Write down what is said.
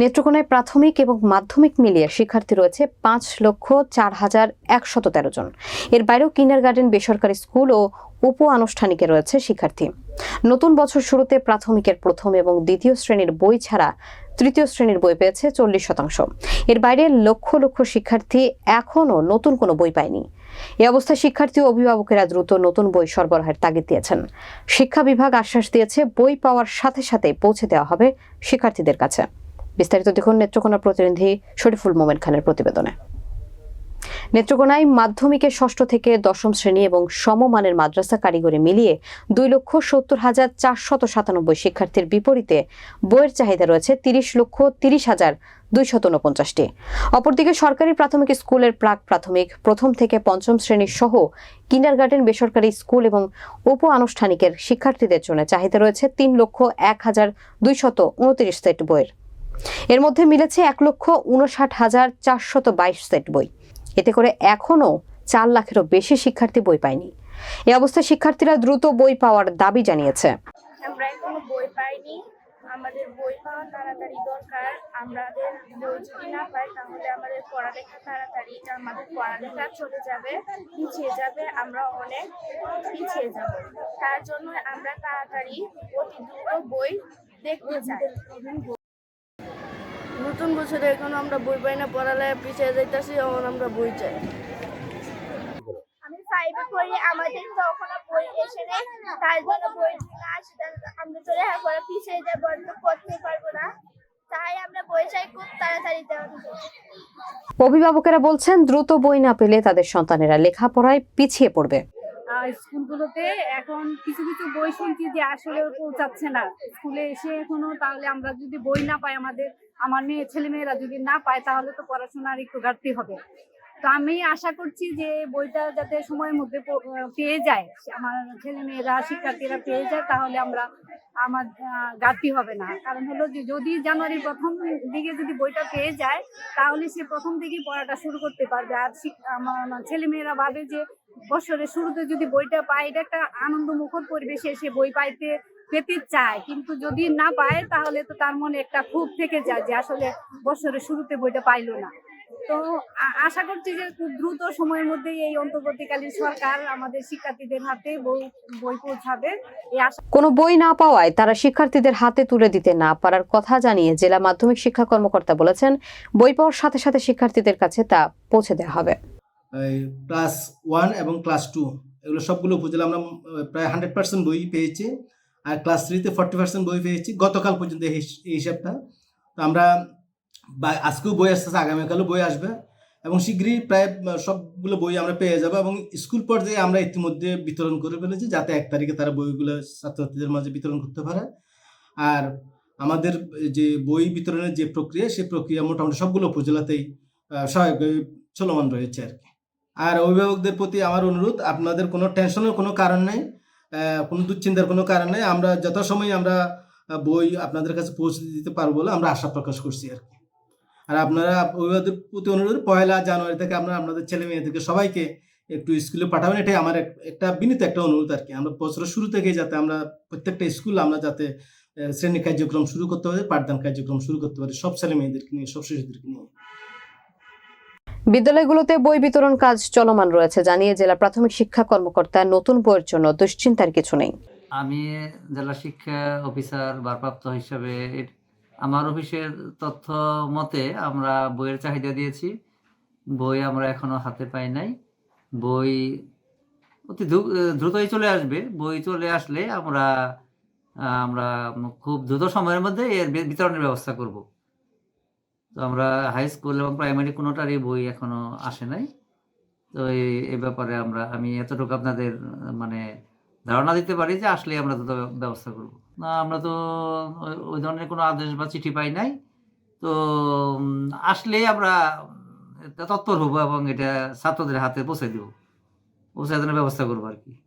নেত্রকোনায় প্রাথমিক এবং মাধ্যমিক মিলিয়ে শিক্ষার্থী রয়েছে পাঁচ লক্ষ চার হাজার একশত তেরো জন। এর বাইরেও কিন্ডার গার্ডেন বেসরকারি স্কুল ও উপ আনুষ্ঠানিকে রয়েছে শিক্ষার্থী। নতুন বছর শুরুতে প্রাথমিকের প্রথম এবং দ্বিতীয় শ্রেণির বই ছাড়া তৃতীয় শ্রেণির বই পেয়েছে চল্লিশ শতাংশ। এর বাইরে লক্ষ লক্ষ শিক্ষার্থী এখনও নতুন কোনো বই পায়নি। এ অবস্থায় শিক্ষার্থী ও অভিভাবকেরা দ্রুত নতুন বই সরবরাহের তাগিদ দিয়েছেন। শিক্ষা বিভাগ আশ্বাস দিয়েছে বই পাওয়ার সাথে সাথে পৌঁছে দেওয়া হবে শিক্ষার্থীদের কাছে। বিস্তারিত দেখুন নেত্রকোনার প্রতিনিধি শরীফুল মোমেন খানের প্রতিবেদনে। নেত্রকোনায় মাধ্যমিকের ষষ্ঠ থেকে দশম শ্রেণি এবং সমমানের মাদ্রাসা কারিগরি মিলিয়ে দুই লক্ষ সত্তর হাজার চারশত সাতানব্বই শিক্ষার্থীর বিপরীতে বইয়ের চাহিদা রয়েছে তিরিশ লক্ষ তিরিশ হাজার দুইশত উনপঞ্চাশটি অপরদিকে সরকারি প্রাথমিক স্কুলের প্রাক প্রাথমিক, প্রথম থেকে পঞ্চম শ্রেণির সহ কিন্ডারগার্টেন বেসরকারি স্কুল এবং উপ আনুষ্ঠানিকের শিক্ষার্থীদের জন্য চাহিদা রয়েছে তিন লক্ষ এক হাজার দুইশত উনত্রিশ সেট বইয়ের। এর মধ্যে মিলেছে এক লক্ষ উনষাট হাজার চারশত বাইশ সেট বই। এতে করে এখনও চার লাখেরও বেশি শিক্ষার্থী বই পায়নি। এ অবস্থায় শিক্ষার্থীরা দ্রুত বই পাওয়ার দাবি জানিয়েছে। আমরা এখনও বই পাইনি। আমাদের বই পাওয়া তাড়াতাড়ি দরকার। যদি না পাই, তাহলে আমাদের পড়ালেখা তাড়াতাড়ি, আমাদের পড়ালেখা চলে যাবে, পিছিয়ে যাবে। আমরা অনেক পিছিয়ে যাব। তার জন্য আমরা তাড়াতাড়ি অতি দ্রুত বই দেখতে চাই। নতুন বছরে এখন আমরা বই পাই না পড়ালেখা পিছিয়ে যাইতেছি এখন আমরা বই চাই। আমি ফাইভে পড়ি আমাদের তো বই এসে নেই তার জন্য বই না আসে আমরা চলে পরে পিছিয়ে যাব আর তো পারব না। তাই আমরা বই চাই খুব তাড়াতাড়ি অভিভাবকেরা বলছেন দ্রুত বই না পেলে তাদের সন্তানেরা লেখাপড়ায় পিছিয়ে পড়বে। স্কুলগুলোতে এখন কিছু কিছু বই শুনছি যে আসলে পৌঁছাচ্ছে না। স্কুলে এসে এখনও তাহলে আমরা যদি বই না পাই আমাদের আমার মেয়ে, ছেলে মেয়েরা যদি না পায়, তাহলে তো পড়াশোনার একটু ঘাটতি হবে। তো আমি আশা করছি যে বইটা যাতে সময়ের মধ্যে পেয়ে যায়, আমার ছেলে মেয়েরা, শিক্ষার্থীরা পেয়ে যায়, তাহলে আমরা আমার ঘাটতি হবে না। কারণ হলো যে যদি জানুয়ারির প্রথম দিকে যদি বইটা পেয়ে যায়, তাহলে সে প্রথম থেকেই পড়াটা শুরু করতে পারবে। আর আমার ছেলে মেয়েরা ভাবে যে বছরের শুরুতে যদি বইটা পায়, এটা একটা আনন্দ মুখর পরিবেশে সে বই পাইতে পেতে চায় কিন্তু যদি না পায় তাহলে তো তার মনে একটা ক্ষোভ থেকে যায় যে আসলে বছরের শুরুতে বইটা পাইলো না। তো আশা করছি যে খুব দ্রুত সময়ের মধ্যেই এই অন্তর্বর্তীকালীন সরকার আমাদের শিক্ষার্থীদের হাতে বই বই পৌঁছাবে। এই কোনো বই না পাওয়ায় তারা শিক্ষার্থীদের হাতে তুলে দিতে না পারার কথা জানিয়ে জেলা মাধ্যমিক শিক্ষা কর্মকর্তা বলেছেন বই পাওয়ার সাথে সাথে শিক্ষার্থীদের কাছে তা পৌঁছে দেওয়া হবে। ক্লাস ওয়ান এবং ক্লাস টু এগুলো সবগুলো উপজেলা আমরা প্রায় হান্ড্রেড পার্সেন্ট বই পেয়েছি। আর ক্লাস থ্রিতে ফর্টি পার্সেন্ট বই পেয়েছি, গতকাল পর্যন্ত এই হিস- এই হিসাবটা। তো আমরা আজকেও বই আসতেছে আগামীকালও বই আসবে এবং শীঘ্রই প্রায় সবগুলো বই আমরা পেয়ে যাব এবং স্কুল পর্যায়ে আমরা ইতিমধ্যে বিতরণ করে ফেলেছি যাতে এক তারিখে তারা বইগুলো ছাত্রছাত্রীদের মাঝে বিতরণ করতে পারে। আর আমাদের যে বই বিতরণের যে প্রক্রিয়া, সেই প্রক্রিয়া মোটামুটি সবগুলো উপজেলাতেই সহায়ক চলমান রয়েছে আর কি। আর অভিভাবকদের প্রতি আমার অনুরোধ, আপনাদের কোনো টেনশনের কোনো কারণ নেই। কোনো দুশ্চিন্তার কোনো কারণ নেই। আমরা যথাসময়ে আমরা বই আপনাদের কাছে পৌঁছে দিতে পারব বলে আমরা আশা প্রকাশ করছি আর কি। আর আপনারা অভিভাবকদের প্রতি অনুরোধ, পয়লা জানুয়ারি থেকে আমরা আপনাদের ছেলে মেয়েদেরকে সবাইকে একটু স্কুলে পাঠাবেন। এটাই আমার একটা বিনীত একটা অনুরোধ আর কি। আমরা বছরের শুরু থেকে যাতে আমরা প্রত্যেকটা স্কুল আমরা যাতে শ্রেণি কার্যক্রম শুরু করতে পারি, পাঠদান কার্যক্রম শুরু করতে পারি সব ছেলে মেয়েদেরকে নিয়ে, সব শিশুদেরকে নিয়ে। বিদ্যালয়গুলোতে বই বিতরণ কাজ চলমান রয়েছে, জানিয়ে জেলা প্রাথমিক শিক্ষা কর্মকর্তা নতুন বইয়ের জন্য দুশ্চিন্তার কিছু নেই। আমি জেলা শিক্ষা অফিসার, ভারপ্রাপ্ত হিসাবে আমার অফিসের তথ্য মতে আমরা বইয়ের চাহিদা দিয়েছি। বই আমরা এখনও হাতে পাই নাই। বই অতি দ্রু- দ্রুতই চলে আসবে। বই চলে আসলে আমরা আমরা খুব দ্রুত সময়ের মধ্যে এর বিতরণের ব্যবস্থা করব। তো আমরা হাই স্কুল এবং প্রাইমারি কোনোটারই বই এখনও আসে নাই। তো এই ব্যাপারে আমরা আমি এতটুকু আপনাদের মানে ধারণা দিতে পারি যে আসলে আমরা তো ব্যবস্থা করব। না আমরা তো ওই- ধরনের কোনো আদেশ বা চিঠি পাই নাই। তো উম, আসলেই আমরা তৎপর হব এবং এটা ছাত্রদের হাতে পৌঁছে দিব। পৌঁছে দেওয়ার ব্যবস্থা করব আর কি।